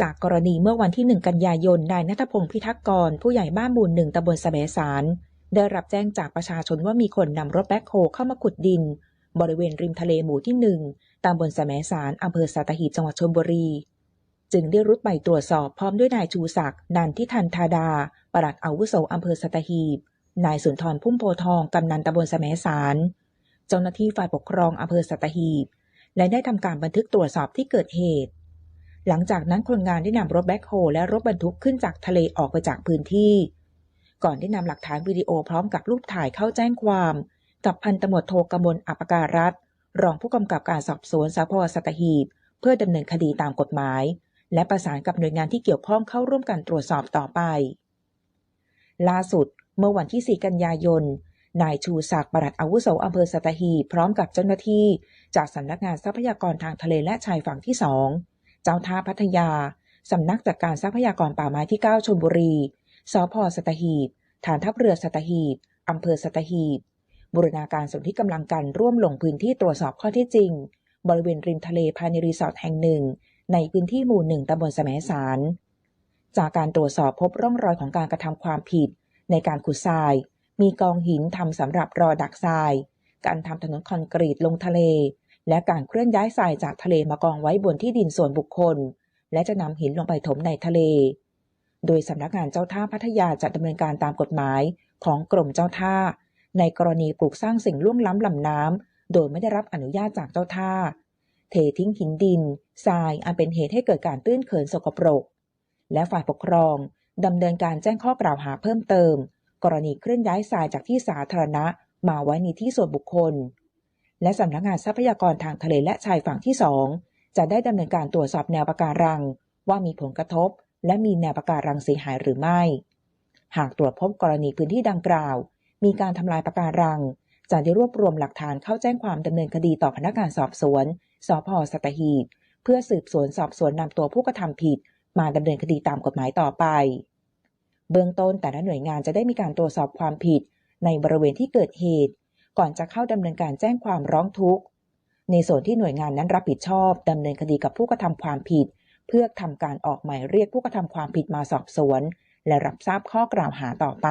จากกรณีเมื่อวันที่ 1 กันยายน นายนัทพงศ์พิทักษ์กร ผู้ใหญ่บ้านหมู่หนึ่งตำบลสะแบสาร ได้รับแจ้งจากประชาชนว่ามีคนนำรถแบ็คโฮเข้ามาขุดดิน บริเวณริมทะเลหมู่ที่1ตำบลสะแมสารอำเภอสัตหีบจังหวัดชลบุรี จึงได้รุดไปตรวจสอบพร้อมด้วยนายชูศักดิ์นันทิทันธาดา ปลัดอาวุโสอำเภอสัตหีบ นายสุนทรพุ่มโพทองกำนันตำบลสะแมสารเจ้าหน้าที่ฝ่ายปกครองอำเภอสัตหีบ และได้ทำการบันทึกตรวจสอบที่เกิดเหตุ หลังจากนั้นคนงานได้นำรถแบ็คโฮและรถบรรทุกขึ้นจากทะเลออกไปจากพื้นที่ ก่อนได้นำหลักฐานวิดีโอพร้อมกับรูปถ่ายเข้าแจ้งความ กับพันตำรวจโทกมลอัปการัตรองผู้กำกับการสอบสวนสพสัตหีบ เพื่อดำเนินคดีตามกฎหมาย และประสานกับหน่วยงานที่เกี่ยวข้องเข้าร่วมกันตรวจสอบต่อไป ล่าสุด เมื่อวันที่ 4 กันยายนนายชูศักดิ์ปลัดอาวุโสอำเภอสัตหีบพร้อมกับเจ้าหน้าที่ จากสำนักงานทรัพยากรทางทะเลและชายฝั่งที่2 เจ้าท่าพัทยา สำนักจัดการทรัพยากรป่าไม้ที่ 9ชลบุรี สพสตหีบ ฐานทัพเรือสตหีบ อำเภอสตหีบ บูรณาการส่วนที่กำลังกันร่วมลงพื้นที่ตรวจสอบข้อเท็จจริง บริเวณริมทะเลภายในรีสอร์ทแห่งหนึ่ง ในพื้นที่หมู่หนึ่งตำบลแสมสาร จากการตรวจสอบพบร่องรอยของการกระทำความผิด ในการขุดทราย มีกองหินทำสำหรับรอดักทราย การทำถนนคอนกรีตลงทะเล และการเคลื่อนย้ายทรายจากทะเลมากองไว้บนที่ดินส่วนบุคคล และจะนำหินลงไปถมในทะเล โดยสำนักงานเจ้าท่าพัทยาจะดำเนินการตามกฎหมายของกรมเจ้าท่า ในกรณีปลูกสร้างสิ่งล่วงล้ำลำน้ำโดยไม่ได้รับอนุญาตจากเจ้าท่า เททิ้งหินดินทรายอันเป็นเหตุให้เกิดการตื้นเขินสกปรก และฝ่ายปกครองดำเนินการแจ้งข้อกล่าวหาเพิ่มเติม กรณีเคลื่อนย้ายทรายจากที่สาธารณะมาไว้ในที่ส่วนบุคคล และสำนักงานทรัพยากรทางทะเลและชายฝั่งที่สองจะได้ดำเนินการตรวจสอบแนวปะการัง ว่ามีผลกระทบ และมีแนวปะการังเสียหายหรือไม่ หากตรวจพบกรณีพื้นที่ดังกล่าว มีการทำลายปะการัง จะได้รวบรวมหลักฐานเข้าแจ้งความดำเนินคดีต่อพนักงานสอบสวนสพสัตหีบเพื่อสืบสวนสอบสวนนำตัวผู้กระทำผิด มาดำเนินคดีตามกฎหมายต่อไป เบื้องต้นแต่ละหน่วยงานจะได้มีการตรวจสอบความผิด ในบริเวณที่เกิดเหตุ ก่อนจะเข้าดำเนินการแจ้งความร้องทุกข์ ในส่วนที่หน่วยงานนั้นรับผิดชอบดำเนินคดีกับผู้กระทำความผิด เพื่อทำการออกหมายเรียกผู้กระทำความผิดมาสอบสวน และรับทราบข้อกล่าวหาต่อไป